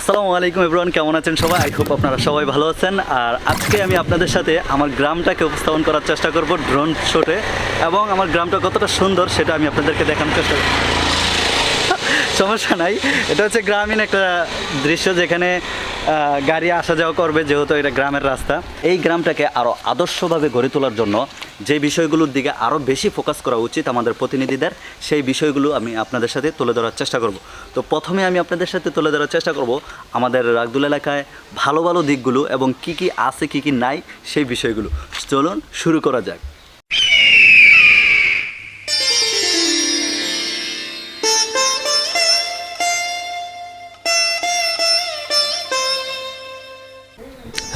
আসসালামু আলাইকুম এভরান কেমন আছেন সবাই? আই হোপ আপনারা সবাই ভালো আছেন। আর আজকে আমি আপনাদের সাথে আমার গ্রামটাকে উপস্থাপন করার চেষ্টা করব ড্রোন শটে এবং আমার গ্রামটা কতটা সুন্দর সেটা আমি আপনাদেরকে দেখানোর চেষ্টা সমস্যা নাই। এটা হচ্ছে গ্রামীণ একটা দৃশ্য যেখানে গাড়ি আসা যাওয়া করবে, যেহেতু এটা গ্রামের রাস্তা। এই গ্রামটাকে আরও আদর্শভাবে গড়ে তোলার জন্য যে বিষয়গুলোর দিকে আরও বেশি ফোকাস করা উচিত আমাদের প্রতিনিধিদের, সেই বিষয়গুলো আমি আপনাদের সাথে তুলে ধরার চেষ্টা করব। তো প্রথমে আমি আপনাদের সাথে তুলে ধরার চেষ্টা করব আমাদের রাগদুল এলাকায় ভালো ভালো দিকগুলো এবং কি কি আছে, কি কি নাই, সেই বিষয়গুলো। চলুন, শুরু করা যাক।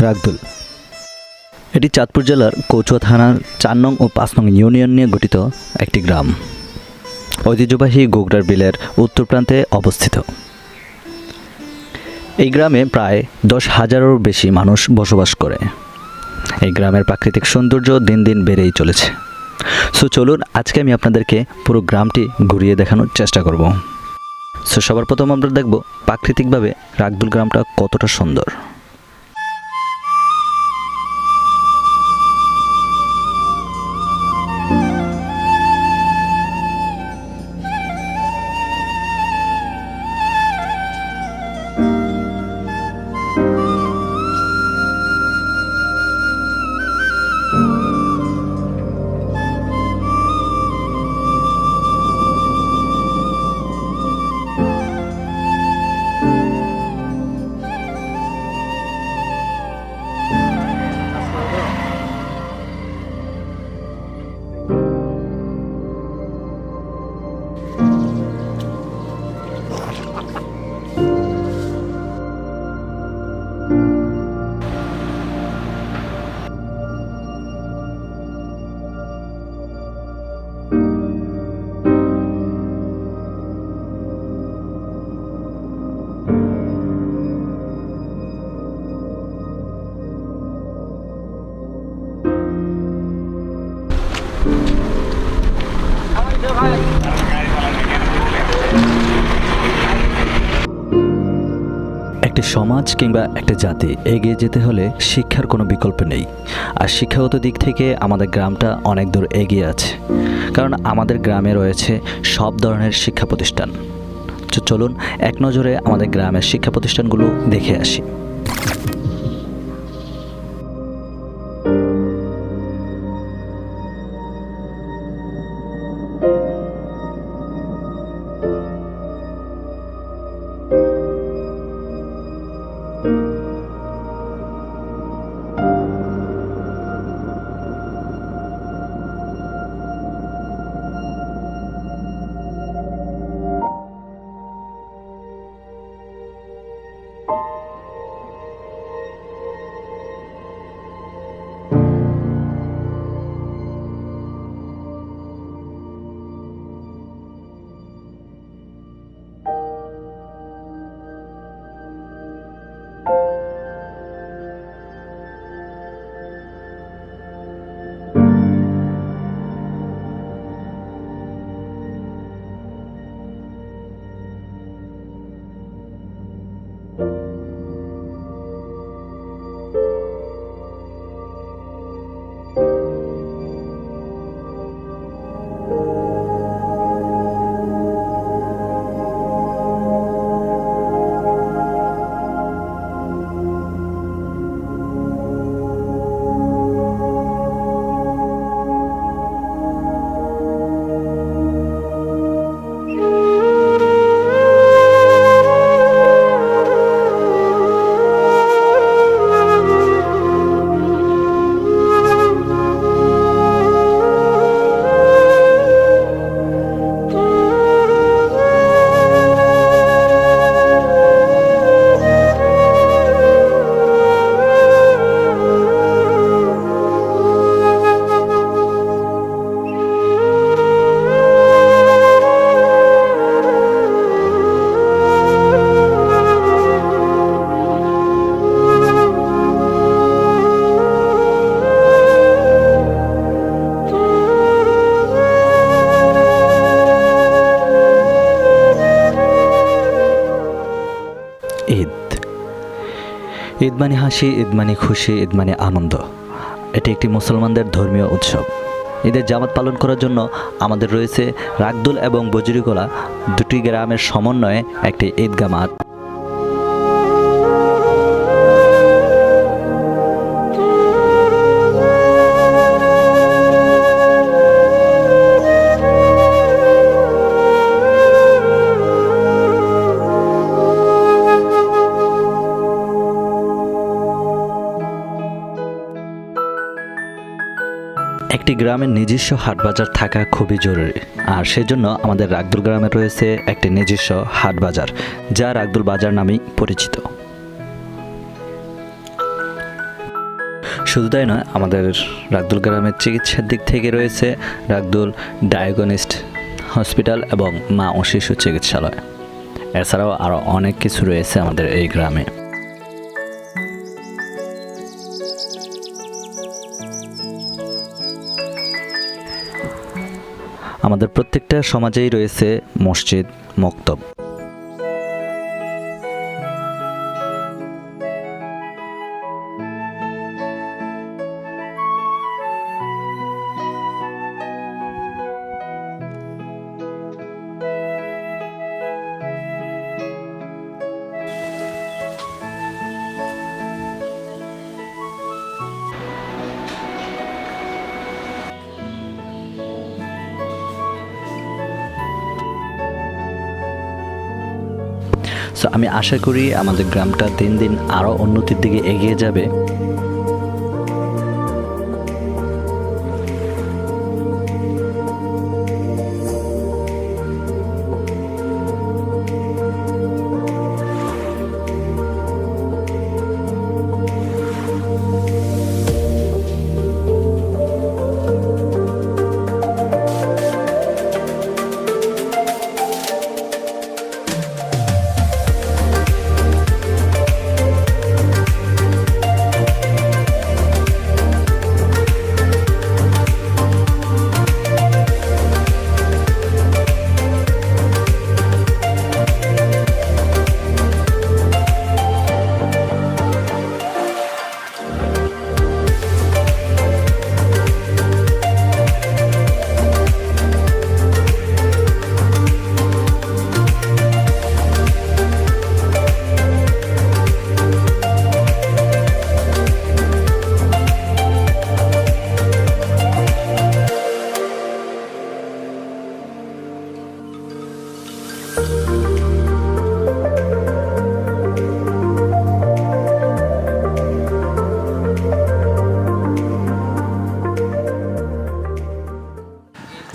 রাগদুল। এটি চাঁদপুর জেলার কচুয়া থানার চার নং ও পাঁচ নং ইউনিয়ন নিয়ে গঠিত একটি গ্রাম। ঐতিহ্যবাহী গোগরার বিলের উত্তর প্রান্তে অবস্থিত। এই গ্রামে প্রায় দশ হাজারেরও বেশি মানুষ বসবাস করে। এই গ্রামের প্রাকৃতিক সৌন্দর্য দিন দিন বেড়েই চলেছে। সো চলুন, আজকে আমি আপনাদেরকে পুরো গ্রামটি ঘুরিয়ে দেখানোর চেষ্টা করব। সো সবার প্রথম আমরা দেখব প্রাকৃতিকভাবে রাগদুল গ্রামটা কতটা সুন্দর। সমাজ কিংবা একটা জাতি এগিয়ে যেতে হলে শিক্ষার কোনো বিকল্প নেই। আর শিক্ষাগত দিক থেকে আমাদের গ্রামটা অনেক দূর এগিয়ে আছে। কারণ আমাদের গ্রামে রয়েছে সব ধরনের শিক্ষা প্রতিষ্ঠান। চলুন এক নজরে আমাদের গ্রামের শিক্ষা প্রতিষ্ঠানগুলো দেখে আসি। ঈদ মানে হাসি ঈদ মানে খুশি ঈদ মানে আনন্দ। এটি একটি মুসলমানদের ধর্মীয় উৎসব। ঈদের জামাত পালন করার জন্য আমাদের রয়েছে রাগদুল এবং বজরিগোলা, দুটি গ্রামের সমন্বয়ে একটি ঈদগা মাঠ। একটি গ্রামের নিজস্ব হাটবাজার থাকা খুবই জরুরি। আর সেজন্য আমাদের রাগদুল গ্রামে রয়েছে একটি নিজস্ব হাটবাজার, যা রাগদুল বাজার নামেই পরিচিত। শুধু তাই নয়, আমাদের রাগদুল গ্রামের চিকিৎসার দিক থেকে রয়েছে রাগদুল ডায়াগনিস্ট হসপিটাল এবং মা ও শিশু চিকিৎসালয়। এছাড়াও আরও অনেক কিছু রয়েছে আমাদের এই গ্রামে। আমাদের প্রত্যেকটা সমাজেই রয়েছে মসজিদ মক্তব। সো আমি আশা করি আমাদের গ্রামটা দিন দিন আরও উন্নতির দিকে এগিয়ে যাবে।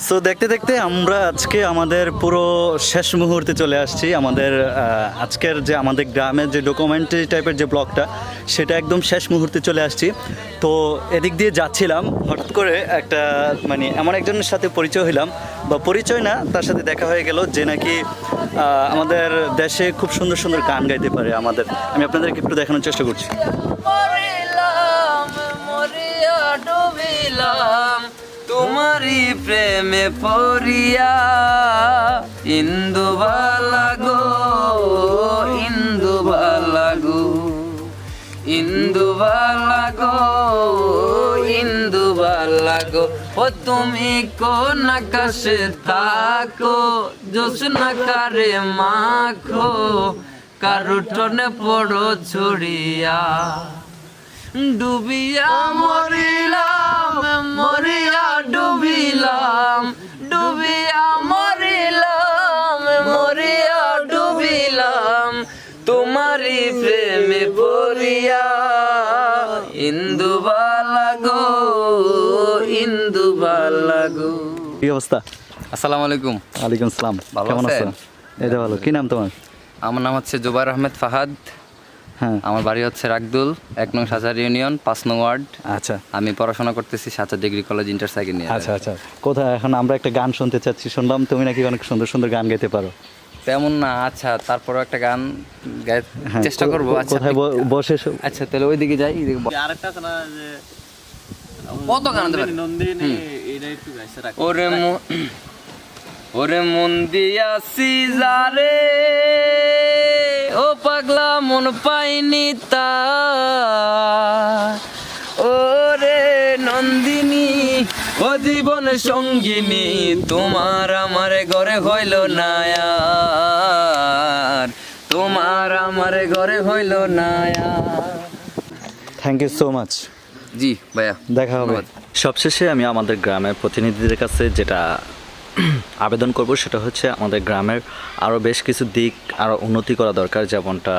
সো দেখতে দেখতে আমরা আজকে আমাদের পুরো শেষ মুহূর্তে চলে আসছি। আমাদের আজকের যে আমাদের গ্রামের যে ডকুমেন্টারি টাইপের যে ব্লগটা সেটা একদম শেষ মুহূর্তে চলে আসছি। তো এদিক দিয়ে যাচ্ছিলাম, হঠাৎ করে একটা মানে এমন একজনের সাথে পরিচয় হইলাম। বা পরিচয় না, তার সাথে দেখা হয়ে গেল যে নাকি আমাদের দেশে খুব সুন্দর সুন্দর গান গাইতে পারে আমাদের। আমি আপনাদেরকে একটু দেখানোর চেষ্টা করছি। মরিলাম প্রেমে পড়িয়া ইন্দু গো ইন্দু গো ইন্দু গো ইন্দু গো ও তুমি কোন আকাশে তাকো জোসনা কারে মাখো কারুটনে পড়ো ছড়িয়া। ডুবিয়া মরিলাম মরিয়া ডুবিলাম ডুবিয়া মরিলাম মরিয়া ডুবিলাম তোমারই প্রেমে পড়িয়া। ইন্দু গো ইন্দু গো কি অবস্থা? আসসালামু আলাইকুম। ওয়ালাইকুম আসসালাম ভালো কেমন আছো আছেন? এই তো ভালো। কি নাম তোমার? আমার নাম হচ্ছে জুবাইর আহমেদ ফাহাদ। হ্যাঁ। আমার বাড়ি হচ্ছে রাগদুল এক নং সাজার ইউনিয়ন পাঁচ নং ওয়ার্ড। আচ্ছা। আমি পড়াশোনা করতেছি সাঁচা degree college inter second year. আচ্ছা আচ্ছা। কোথায়? এখন আমরা একটা গান শুনতে চাচ্ছি। শুনলাম তুমি নাকি অনেক সুন্দর সুন্দর গান গাইতে পারো। তেমন না আচ্ছা তারপরও একটা গান গাই- হ্যাঁ, চেষ্টা করব। আচ্ছা কোথায় বসে আচ্ছা তাহলে ওইদিকে যাই কত গান? ওরে ওরে মন দিয়াছি যারে। ও পাগলা মন পাইনি তা। ওরে নন্দিনী ও জীবন সঙ্গিনী তোমার আমার ঘরে হইল না তোমার আমার ঘরে হইল না আর থ্যাংক ইউ সো মাচ জি ভাইয়া দেখা হবে। সবশেষে আমি আমাদের গ্রামের প্রতিনিধিদের কাছে যেটা আবেদন করব, সেটা হচ্ছে আমাদের গ্রামের আরও বেশ কিছু দিক আরও উন্নতি করা দরকার, যেমনটা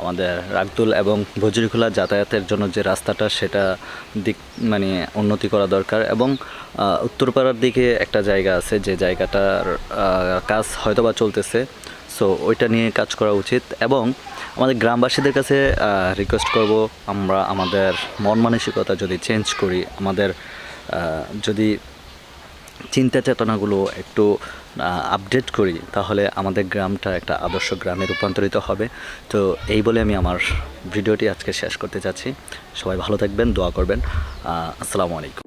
আমাদের রাগদুল এবং বজরিখোলা যাতায়াতের জন্য যে রাস্তাটা, সেটা দিক মানে উন্নতি করা দরকার। এবং উত্তরপাড়ার দিকে একটা জায়গা আছে, যে জায়গাটার কাজ হয়তোবা চলতেছে। সো, ওইটা নিয়ে কাজ করা উচিত। এবং আমাদের গ্রামবাসীদের কাছে রিকোয়েস্ট করব, আমরা আমাদের মন মানসিকতা যদি চেঞ্জ করি, আমাদের যদি চিন্তা চেতনাগুলো একটু আপডেট করি, তাহলে আমাদের গ্রামটা একটা আদর্শ গ্রামে রূপান্তরিত হবে। তো এই বলে আমি আমার ভিডিওটি আজকে শেষ করতে চাচ্ছি সবাই ভালো থাকবেন, দোয়া করবেন। আসসালামু আলাইকুম।